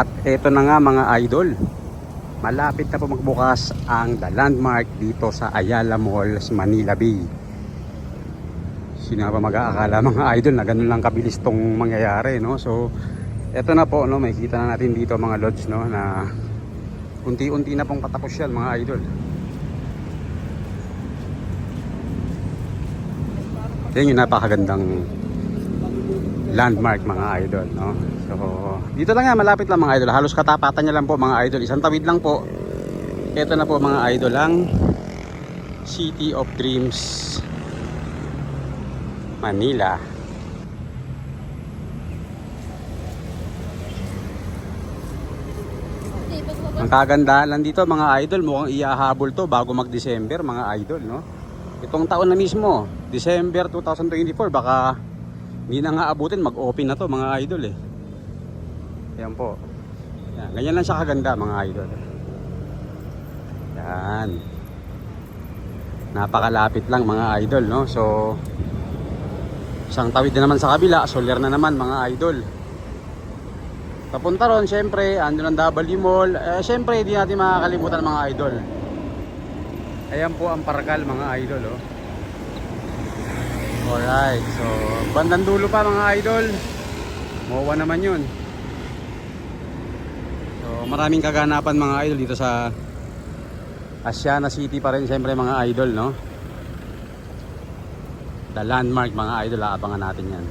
At eto na nga mga idol. Malapit na po magbukas ang The Landmark dito sa Ayala Malls, Manila Bay. Sino ba mag-aakala mga idol na ganun lang kabilis tong mangyayari no? So eto na po no, may kita na natin dito mga lodge no na unti-unti na pong patapos yan mga idol. Yan yung napakagandang landmark mga idol no. So dito lang yan malapit lang mga idol. Halos katapatan niya lang po mga idol. Isang tawid lang po. Ito na po mga idol ang City of Dreams Manila. Ang kagandahan lang dito mga idol, mukhang iyahabol to bago mag-December mga idol, no? Itong taon na mismo, December 2024, baka hindi na nga abutin, mag-open na to mga idol eh. Yan po. Yan, ganyan lang siya kaganda mga idol. Yan. Napakalapit lang mga idol, no? So, isang tawid na naman sa kabila, solar na naman mga idol. Papunta ron, syempre, ando ng W Mall. Eh, syempre, hindi natin makakalimutan mga idol. Ayan po ang Parakal mga idol, oh. Alright, so, bandang dulo pa mga idol. Mawa naman yun. So, maraming kaganapan mga idol dito sa Asiana City pa rin, syempre mga idol, no? The landmark mga idol, aabangan natin yan.